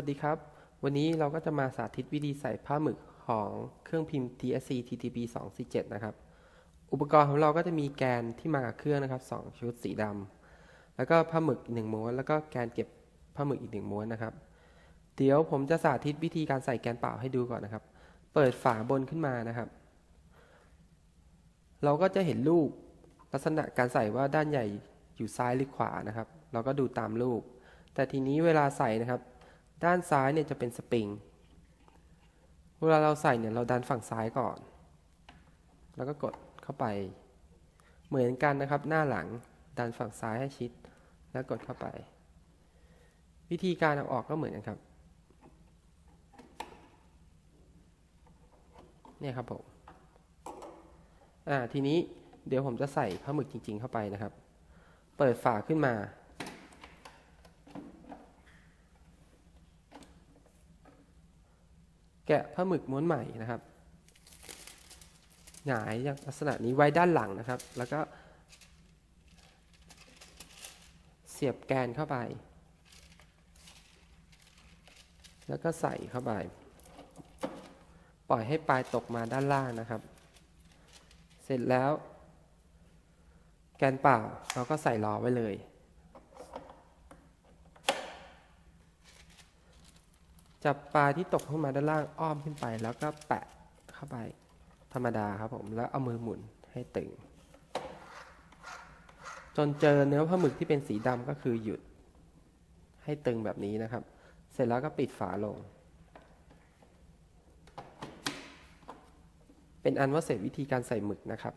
วัสดีครับ วันนี้เราก็จะมาสาธิตวิธีใส่ผ้าหมึกของเครื่องพิมพ์ TSC TTB 247 นะครับ อุปกรณ์ของเราก็จะมีแกนที่มากับเครื่องนะครับสองชุดสีดำ แล้วก็ผ้าหมึกอีกหนึ่งม้วน แล้วก็แกนเก็บผ้าหมึกอีกหนึ่งม้วนนะครับ เดี๋ยวผมจะสาธิตวิธีการใส่แกนเปล่าให้ดูก่อนนะครับ เปิดฝาบนขึ้นมานะครับ เราก็จะเห็นรูปลักษณะการใส่ว่าด้านใหญ่อยู่ซ้ายหรือขวานะครับ เราก็ดูตามรูป แต่ทีนี้เวลาใส่นะครับ ด้านซ้ายเนี่ยจะเป็นสปริง เวลาเราใส่เนี่ยเราดันฝั่งซ้ายก่อน แล้วก็กดเข้าไป เหมือนกันนะครับหน้าหลังดันฝั่งซ้ายให้ชิด แล้วกดเข้าไป วิธีการเอาออกก็เหมือนกันครับ เนี่ยครับผม อ่าทีนี้เดี๋ยวผมจะใส่ผ้าหมึกจริง ๆ เข้าไปนะครับ เปิดฝาขึ้นมา แกะผ้าหมึกม้วนใหม่นะครับหงายอย่างลักษณะนี้ไว้ด้านหลังนะครับ แล้วก็ เสียบแกนเข้าไป แล้วก็ใส่เข้าไป ปล่อยให้ปลายตกมาด้านล่างนะครับ เสร็จแล้ว แกนเปล่าเราก็ใส่ล้อไว้เลย จับปลาที่ตกขึ้นมาด้านล่างอ้อมขึ้นไป แล้วก็แปะเข้าไปธรรมดาครับผมแล้วเอามือหมุนให้ตึง จนเจอเนื้อผ้าหมึกที่เป็นสีดำก็คือหยุด ให้ตึงแบบนี้นะครับ เสร็จแล้วก็ปิดฝาลง เป็นอันว่าเสร็จวิธีการใส่หมึกนะครับ